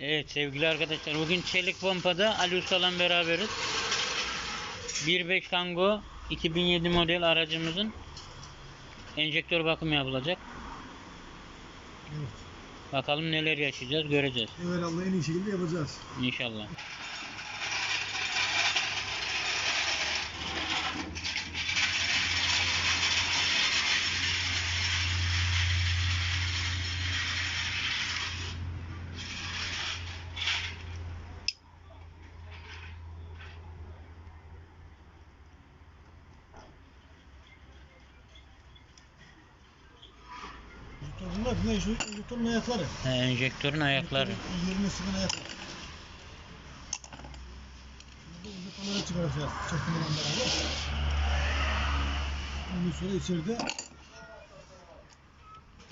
Evet sevgili arkadaşlar bugün Çelik Pompa'da Ali Usta'la beraberiz. 1.5 Tango 2007 model aracımızın enjektör bakımı yapılacak. Evet. Bakalım neler yaşayacağız göreceğiz Evvelallah en iyi şekilde yapacağız. inşallah. Bunlar bunlar şu yutunun ayakları. He, enjektörün ayakları. Üzerine sıkın ayaklar. Şimdi bu yutunları çıkaracağız. Çekimle beraber. Ondan sonra içeride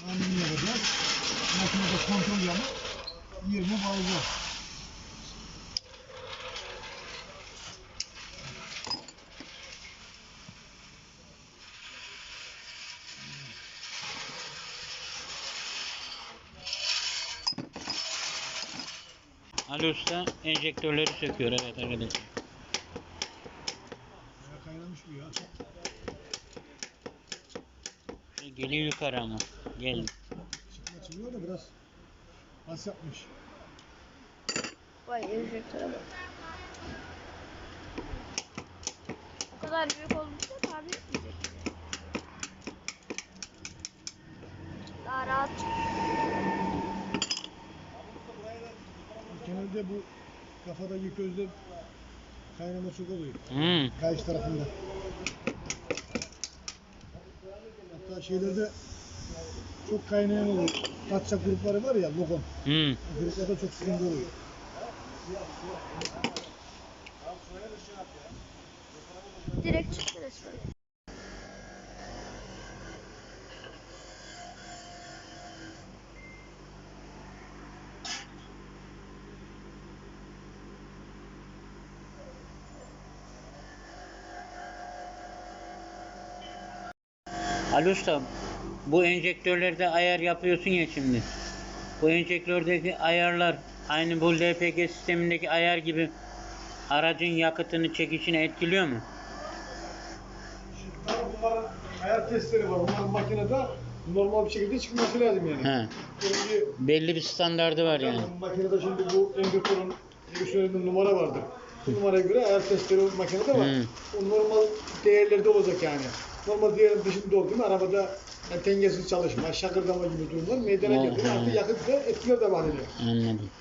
tahminini yapacağız. Makinede kontrol yapıp yerine bağlayacağız. Ali Usta enjektörleri söküyor evet arkadaşlar. Kaynamış bu ya. Geliyor yukarı ama. Geldi. Çıkma çıkıyor da biraz az yapmış. Vay enjektöre bak. Bu kadar büyük olmuşsa tabi etmeyecek. Daha rahat Genelde bu kafadaki gözde kaynama çok oluyor. Hmm. Kayış tarafında. Hatta şeylerde çok kaynayan oluyor. Tatçak grupları var ya logon. Hmm. O gruplarda çok sıkıntı oluyor. direkt çıktı resmen. Ali Usta bu enjektörlerde ayar yapıyorsun ya şimdi. Bu enjektördeki ayarlar aynı bu LPG sistemindeki ayar gibi aracın yakıtını çekişini etkiliyor mu? Tabii bunların ayar testleri var. Bunların makinede normal bir şekilde çıkması lazım yani. He. Şimdi Belli bir standardı var yani. makinede şimdi bu enjektörün üzerinde numara vardır. Bu numaraya göre ayar testleri makinede var. O normal değerlerde olacak yani. Normal değerin dışında olduğu için arabada yani dengesiz çalışma, şakırdama gibi durumlar meydana getiriyor. hı. Artık yakıt da etkiler de var ediyor. Anladım.